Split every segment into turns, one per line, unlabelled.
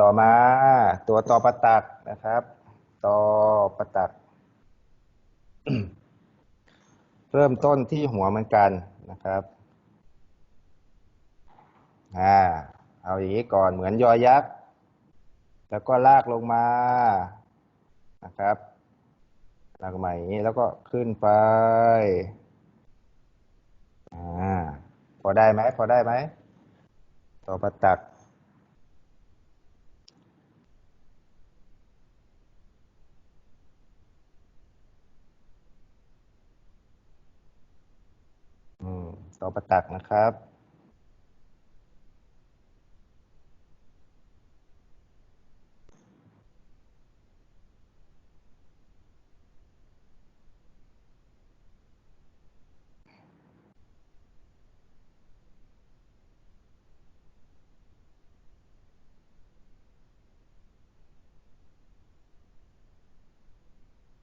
ต่อมาตัวต่อประตักนะครับต่อประตัก เริ่มต้นที่หัวเหมือนกันนะครับอ่าเอาอย่างนี้ก่อนเหมือนยอยักษ์ แล้วก็ลากลงมานะครับลากมาอย่างนี้แล้วก็ขึ้นไปอ่าพอได้ไหมพอได้ไหมต่อประตัก อืม ต่อประตักนะครับ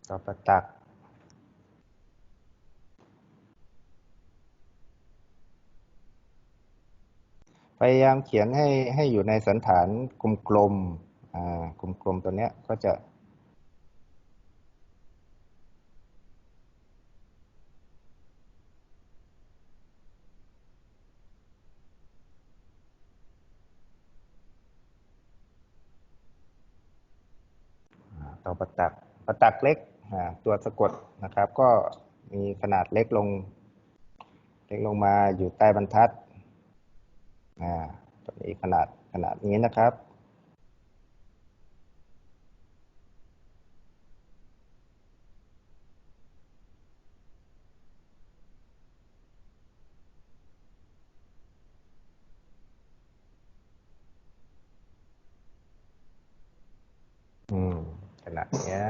ต่อประตัก พยายามเขียนให้ให้อยู่ในสันฐานกลมๆอ่ากลมๆตัวเนี้ยก็จะต่อประตักประตักเล็กตัวสะกดนะครับ ก็มีขนาดเล็กลง เล็กลงมาอยู่ใต้บรรทัด อ่าตัวนี้ขนาดขนาดนี้นะครับอืมขนาดเนี้ย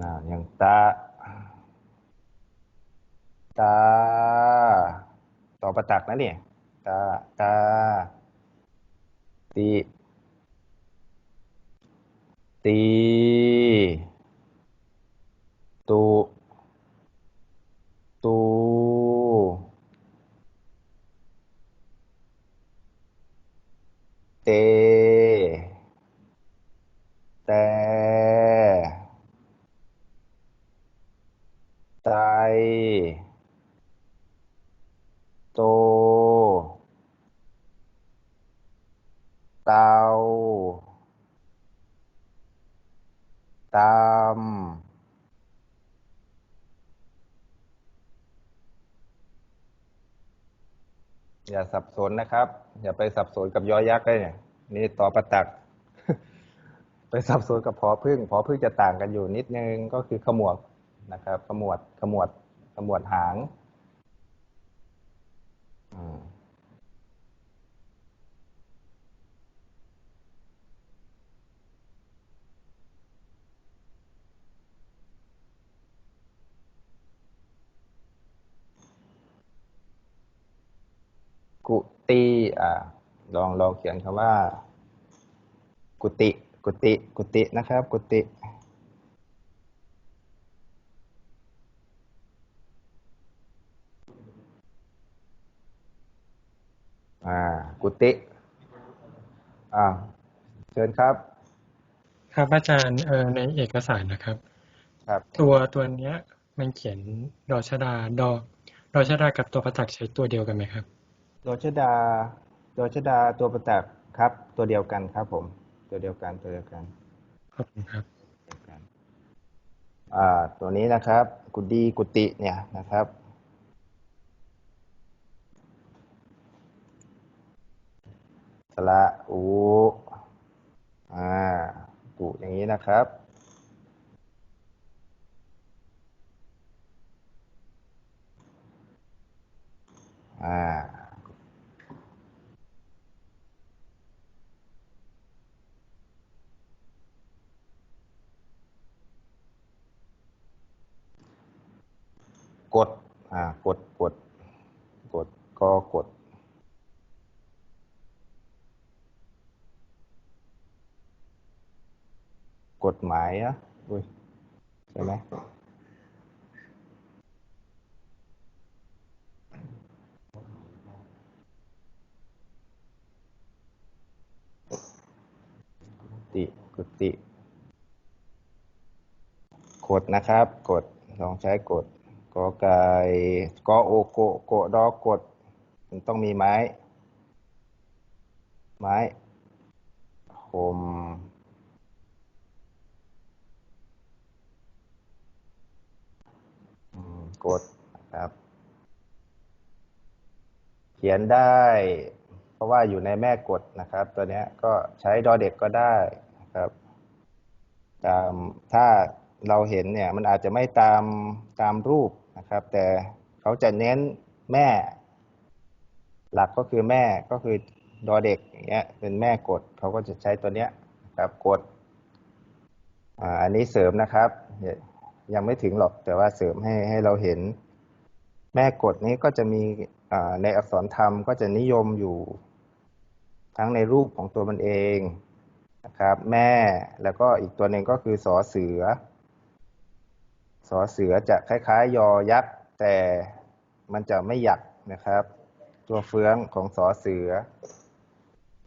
น่าอย่างตา ตา ต่อประตักนะเนี่ยตา ตา ตี ตี ตู เต แต่ ไต โต เตา ตาม อย่าสับสนนะครับ อย่าไปสับสนกับยอยักษ์เลยเนี่ยนี่ต่อประตัก ไปสับสนกับพอพึ่งพอพึ่งจะต่างกันอยู่นิดนึงก็คือขมวดนะครับ ขมวดขมวดขมวดหาง กุฏิอ่าลองลองเขียนคำว่า กุฏิกุฏิกุฏินะครับ กุฏิอ่ากุฏิอ่าเชิญครับ
ครับอาจารย์เออในเอกสารนะครับ
ครับ
ตัวตัวเนี้ย มันเขียนดอชดาดอดอชดากับตัวประจักษ์ใช้ตัวเดียวกันไหมครับ
โดชดาโดชดาตัวประตักครับ ตัวเดียวกันครับ ผม ตัวเดียวกันตัวเดียวกัน
ขอบคุณครับ
เดียวกันอ่าตัวนี้นะครับ กุดีกุฏิเนี่ยนะครับ สระอูอ่ากุอย่างนี้นะครับอ่า กดอ่ากดกดกดก็กดกฎหมายอะอุ้ยใช่ไหมติกุติกดนะครับ กดลองใช้กด กอไก่กอโอโกะโกะดอกดมันต้องมีไม้ ไม้ห่มกดครับ เขียนได้ เพราะว่าอยู่ในแม่กฎนะครับ ตัวเนี้ยก็ใช้ดอเด็กก็ได้นะครับตามถ้าเราเห็นเนี่ย มันอาจจะไม่ตามตามรูป นะครับ แต่เขาจะเน้นแม่ หลักก็คือแม่ก็คือดอเด็กอย่างเงี้ยเป็นแม่กฎเขาก็จะใช้ตัวเนี้ยครับกฎอ่าอันนี้เสริมนะครับ ยังไม่ถึงหรอกแต่ว่าเสริมให้ให้เราเห็น แม่กฎนี้ก็จะมีในอักษรธรรมก็จะนิยมอยู่ทั้งในรูปของตัวมันเองนะครับ แม่แล้วก็อีกตัวหนึ่งก็คือสอเสือ สอเสือจะคล้ายๆ ยอยักษ์ แต่มันจะไม่หยักนะครับ ตัวเฟืองของสอเสือ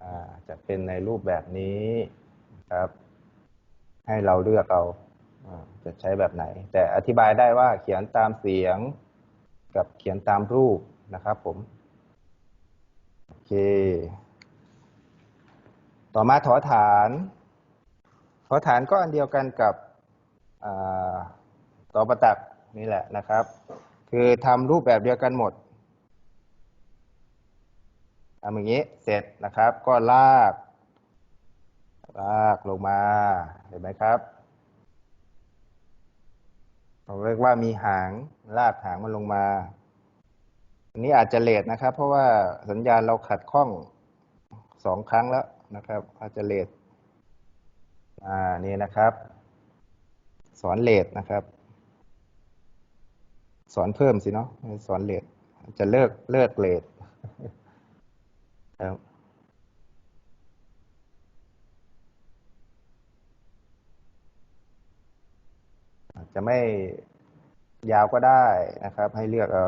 อจะเป็นในรูปแบบนี้ครับ ให้เราเลือกเอาอจะใช้แบบไหน แต่อธิบายได้ว่าเขียนตามเสียงกับเขียนตามรูปนะครับผม โอเค ต่อมาถอฐาน ถอฐานก็อันเดียวกันกับ ต่อประตักนี่แหละนะครับ คือทำรูปแบบเดียวกันหมดทำอย่างนี้เสร็จนะครับ ก็ลาก ลากลงมาเห็นไหมครับเราเรียกว่ามีหางลากหางมันลงมา อันนี้อาจจะเลทนะครับ เพราะว่าสัญญาณเราขัดข้องสองครั้งแล้วนะครับ อาจจะเลทอ่านี่นะครับ สอนเลทนะครับ สอนเพิ่มสิเนาะสอนเลทจะเลิกเลิกเลทครับจะไม่ยาวก็ได้นะครับ ให้เลือกเอา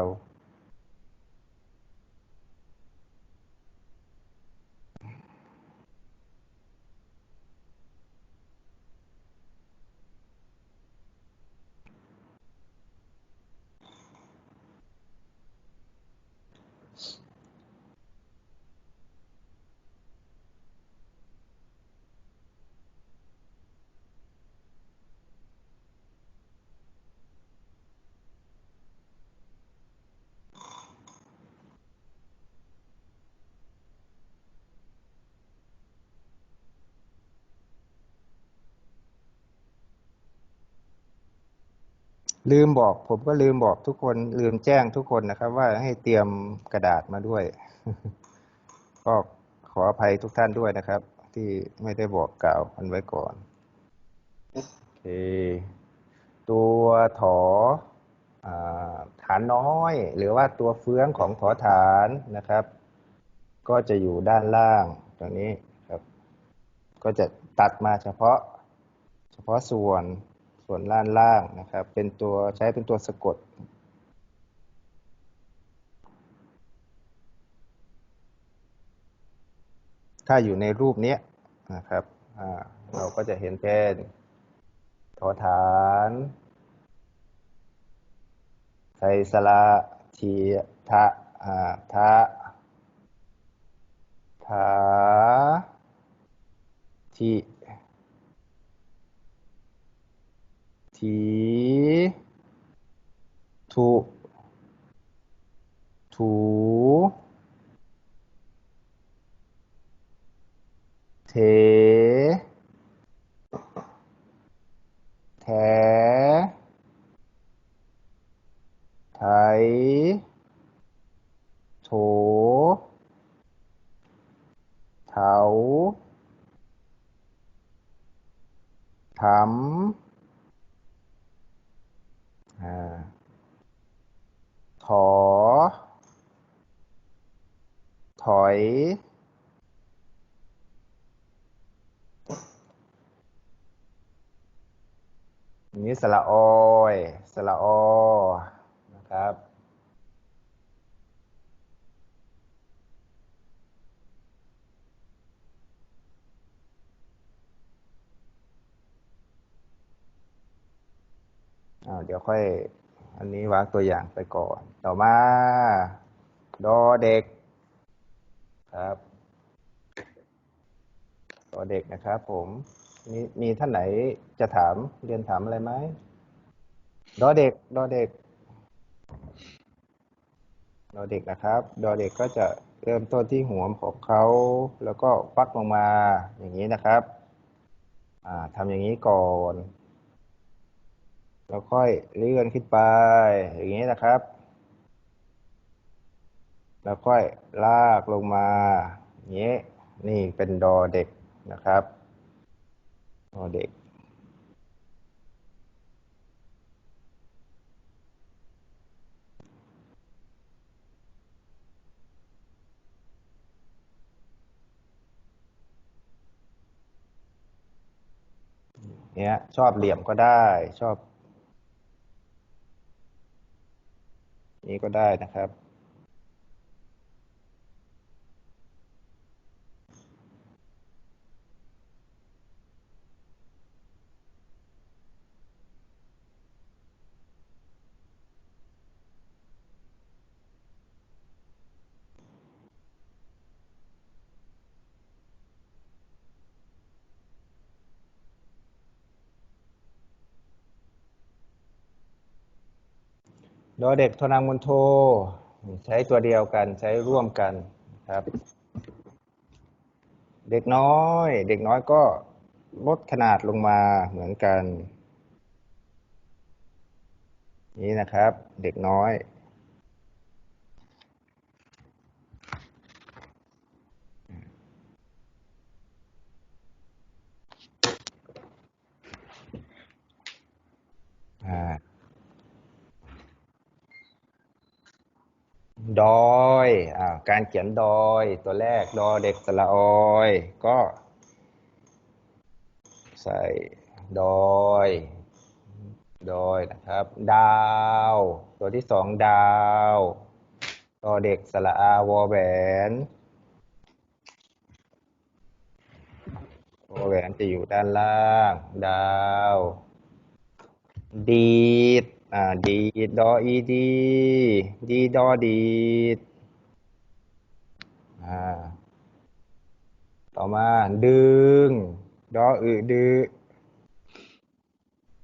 ลืมบอก ผมก็ลืมบอกทุกคน ลืมแจ้งทุกคนนะครับ ว่าให้เตรียมกระดาษมาด้วย ก็ขออภัยทุกท่านด้วยนะครับ ที่ไม่ได้บอกกล่าวกันไว้ก่อนโอเคตัวถอฐานน้อย หรือว่าตัวเฟื้องของถอฐานนะครับ ก็จะอยู่ด้านล่างตรงนี้ครับ ก็จะตัดมาเฉพาะ เฉพาะส่วน ส่วนล่างล่างนะครับ เป็นตัวใช้เป็นตัวสะกด ถ้าอยู่ในรูปนี้นะครับเราก็จะเห็นเป็นทอฐานไทสระทีทะอ่าทะถาทิ ทีทุถูเทแถไถโถ อย นี่สละออยสละออนะครับ เดี๋ยวค่อย อันนี้วางตัวอย่างไปก่อน ต่อมา ดอเด็ก ครับดอเด็กนะครับผมมีมีท่านไหนจะถามเรียนถามอะไรไหมดอเด็กดอเด็กดอเด็กนะครับดอเด็กก็จะเริ่มต้นที่หัวของเขาแล้วก็ฟักลงมาอย่างนี้นะครับทำอย่างนี้ก่อน แล้วค่อยเลื่อนขึ้นไป อย่างนี้นะครับ แล้วค่อยลากลงมาอย่างนี้นี่เป็นดอเด็กนะครับดอเด็ก เนี้ยชอบเหลี่ยมก็ได้ชอบ นี้ก็ได้นะครับ ดอเด็กโทนางมนโท ใช้ตัวเดียวกันใช้ร่วมกันครับ เด็กน้อย เด็กน้อยก็ลดขนาดลงมาเหมือนกัน นี่นะครับ เด็กน้อย ดอยอการเขียนดอย ตัวแรกดอเด็กสระออย ก็ ใส่ดอย ดอยนะครับ ดาว ตัวที่สองดาวดอเด็กสระอาวอแหวนวอแหวนจะอยู่ด้านล่าง ดาว ดีด อ่าดีดดออีดี ดีดอดีดอ่าต่อมาดึง ดออึดึ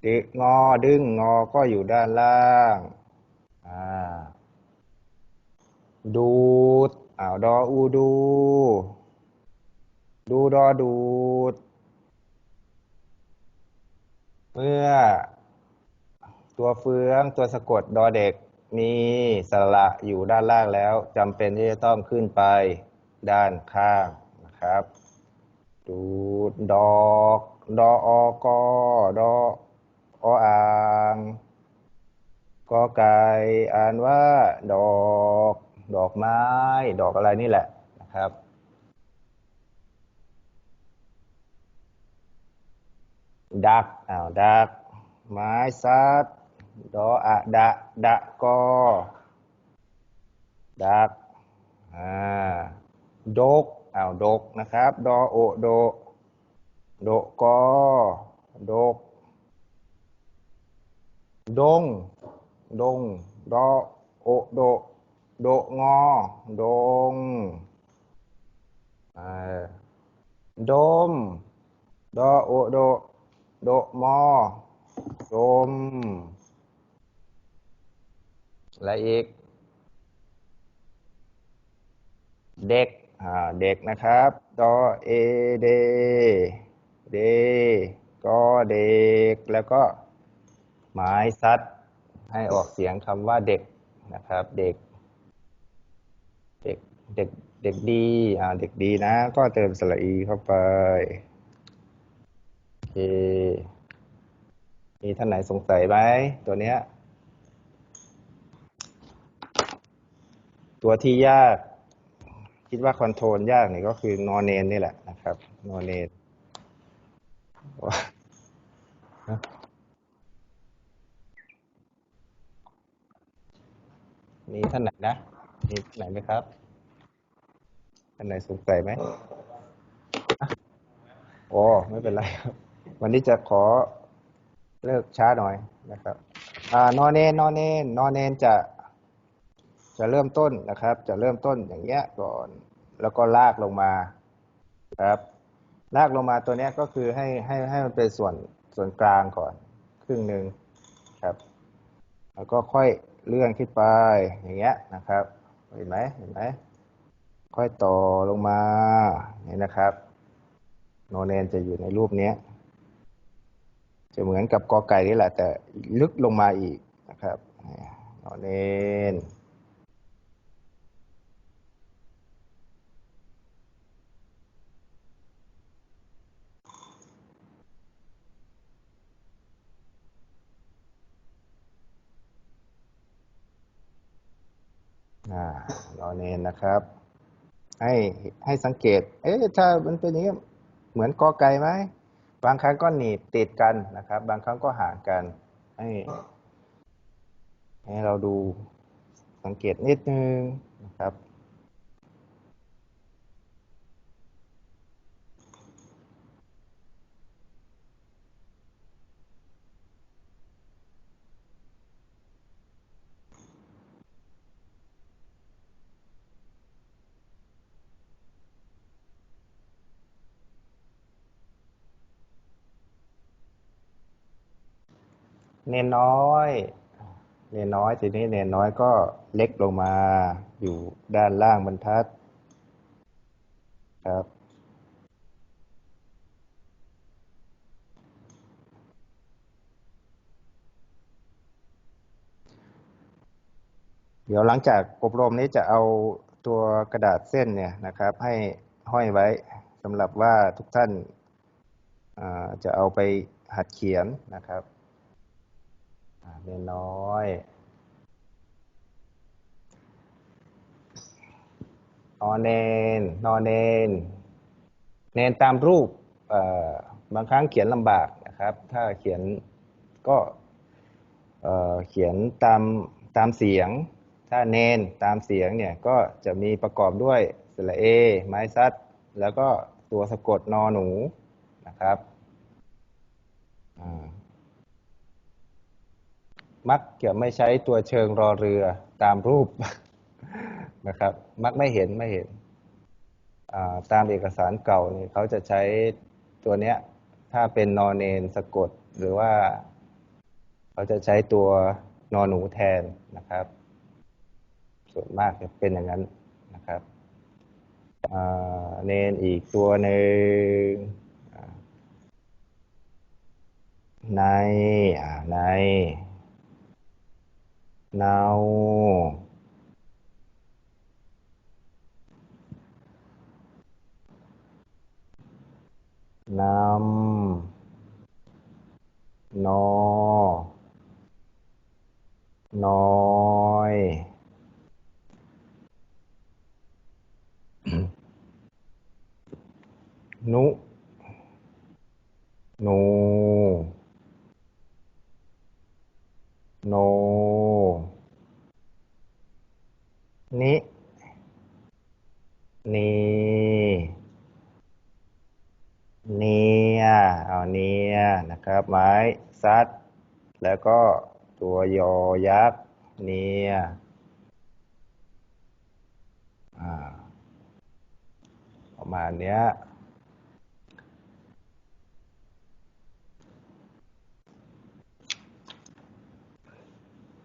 ดึงอดึงงอก็อยู่ด้านล่างอ่าดูดอ้าวดออูดู ดูดอดูด เมื่อ ตัวเฟืองตัวสะกดดอเด็กมีสระอยู่ด้านล่างแล้วจำเป็นที่จะต้องขึ้นไปด้านข้างนะครับ ดูดดอกดออกอดอออ่างกอไก่อ่านว่า ดอก ดอกไม้ ดอกอะไรนี่แหละนะครับดักอ้าวดัก ไม้ซัด ดออะดะดะกอดักอ่าดกอ้าวดกนะครับดอโอโดโดกอดก ดง ดงดอโอโดโดงอ ดงอ่าดม ดอโอโด โดมอดม อะอีก เด็กเด็กนะครับดอเอเดเดก็เด็ก แล้วก็หมายซัด ให้ออกเสียงคำว่าเด็กนะครับ เด็ก เด็ก เด็ก เด็กดี อ่า เด็กดีนะ ก็เติมสระอีเข้าไป โอเค มีท่านไหนสงสัยไหมตัวเนี้ย ตัวที่ยาก คิดว่าคอนโทรลยากนี่ก็คือนอนเนนนี่แหละนะครับ นอนเนนมีท่านไหนนะ มีท่านไหนไหมครับท่านไหนสงสัยไหมอะโอ้ไม่เป็นไรครับ วันนี้จะขอเลิกช้าหน่อยนะครับ อ่านอนเนนนอนเนนนอนเนนจะ จะเริ่มต้นนะครับ จะเริ่มต้นอย่างเงี้ยก่อน แล้วก็ลากลงมาครับลากลงมาตัวเนี้ยก็คือให้ให้ให้มันเป็นส่วนส่วนกลางก่อน ครึ่งหนึ่งครับ แล้วก็ค่อยเลื่อนขึ้นไปอย่างเงี้ยนะครับ เห็นไหมเห็นไหมค่อยต่อลงมาเนี่ยนะครับ โนเนนจะอยู่ในรูปเนี้ยจะเหมือนกับกอไก่นี่แหละ แต่ลึกลงมาอีกนะครับ โนเนน รอเนนนะครับ ให้ให้สังเกต เอ๊ะถ้ามันเป็นอย่างนี้เหมือนกอไก่ไหมบางครั้งก็หนีบติดกันนะครับ บางครั้งก็ห่างกัน ให้ให้เราดูสังเกตนิดนึงนะครับ เนนน้อย เนนน้อยทีนี้เนนน้อยก็เล็กลงมาอยู่ด้านล่างบรรทัด ครับ เดี๋ยวหลังจากอบรมนี้จะเอาตัวกระดาษเส้นเนี่ยนะครับ ให้ห้อยไว้สำหรับว่าทุกท่านจะเอาไปหัดเขียนนะครับ อ่าเนน้อยนอนเนนนอนเนนเนนตามรูปบางครั้งเขียนลำบากนะครับ ถ้าเขียนก็เขียนตามตามเสียง ถ้าเนนตามเสียงเนี่ยก็จะมีประกอบด้วยสระเอ ไม้ซัดแล้วก็ตัวสะกดนอหนูนะครับ มักจะไม่ใช้ตัวเชิงรอเรือตามรูปนะครับ มักไม่เห็นไม่เห็น ตามเอกสารเก่านี่เขาจะใช้ตัวเนี้ย ถ้าเป็นนอเนนสะกด หรือว่า เขาจะใช้ตัวนอหนูแทนนะครับ ส่วนมากจะเป็นอย่างนั้นนะครับเนนอีกตัวหนึ่งในอ่าใน เนานำนอ น้อย นุนู โน นิ นี เนียเอาเนียนะครับ ไม้ ซัดแล้วก็ตัวยอยักษ์เนียประมาณเนี้ย